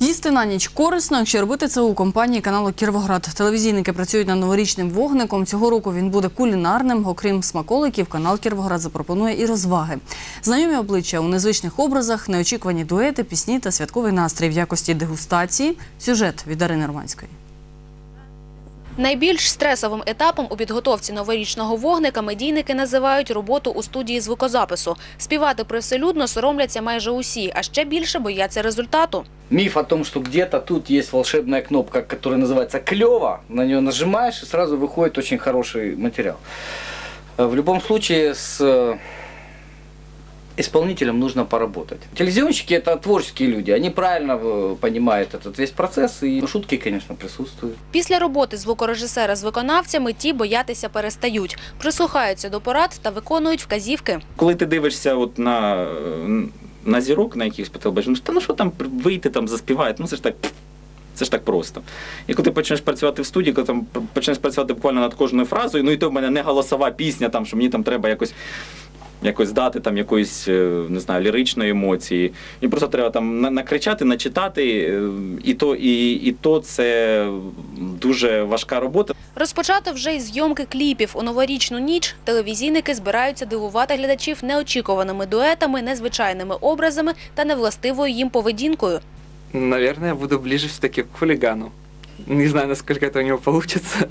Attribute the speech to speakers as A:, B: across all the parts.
A: Їсти на ніч корисно, якщо робити це у компанії каналу Кіровоград. Телевізійники працюють над новорічним вогником. Цього року він буде кулінарним. Окрім смаколиків, канал Кіровоград запропонує і розваги. Знайомі обличчя у незвичних образах, неочікувані дуети, пісні та святковий настрій в якості дегустації. Сюжет від Дарини Романської.
B: Найбільш стресовим етапом у підготовці новорічного вогника медійники називають роботу у студії звукозапису. Співати привселюдно соромляться майже усі, а ще більше бояться результату.
C: Миф о том, что где-то тут есть волшебная кнопка, которая называется клево, на нее нажимаешь и сразу выходит очень хороший материал. Э, В любом случае с э, исполнителем нужно поработать. Телевизионщики это творческие люди, они правильно э, понимают этот весь процесс и шутки, конечно, присутствуют.
B: Після роботи звукорежисера з виконавцями ті боятися перестають, прислухаються до порад та виконують вказівки.
D: Коли ти дивишся от на, е, на зірок на якихось по телебаченню, та ну що там вийти, там заспівати, ну це ж так. Це ж так просто. І коли ти почнеш працювати в студії, коли там почнеш працювати буквально над кожною фразою, ну і то в мене не голосова пісня, там, що мені там треба якось, якось дати там якоїсь, е, не знаю, ліричної емоції. І просто треба там на- накричати, начитати, е, і то, і, і то це дуже важка робота.
B: Розпочато вже й зйомки кліпів у новорічну ніч. Телевізійники збираються дивувати глядачів неочікуваними дуетами, незвичайними образами та невластивою їм поведінкою.
E: Наверное, я буду ближе все-таки к хулигану. Не знаю, насколько это у него получится,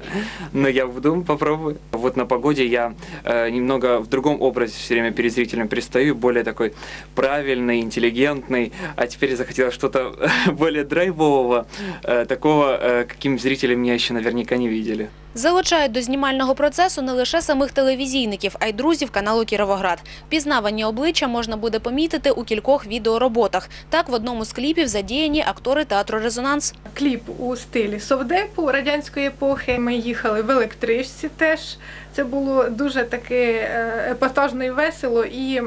E: но я буду попробую. Вот на погоде я э, немного в другом образе все время перед зрителем предстаю, более такой правильный, интеллигентный, а теперь захотелось что-то более драйвового, э, такого, э, каким зрители меня еще наверняка не видели.
B: Залучають до знімального процесу не лише самих телевізійників, а й друзів каналу Кіровоград. Пізнавані обличчя можна буде помітити у кількох відеороботах. Так, в одному з кліпів задіяні актори театру Резонанс.
F: кліп у стилі совдепу радянської епохи. Ми їхали в електричці теж. Це було дуже таке е, епатажно і весело. І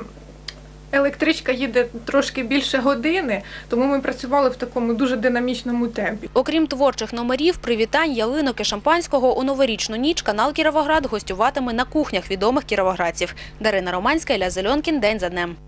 F: електричка їде трошки більше години, тому ми працювали в такому дуже динамічному темпі.
B: Окрім творчих номерів, привітань, ялинок і шампанського у новорічну ніч канал Кіровоград гостюватиме на кухнях відомих кіровоградців. Дарина Романська, Ілля Зельонкін. День за днем.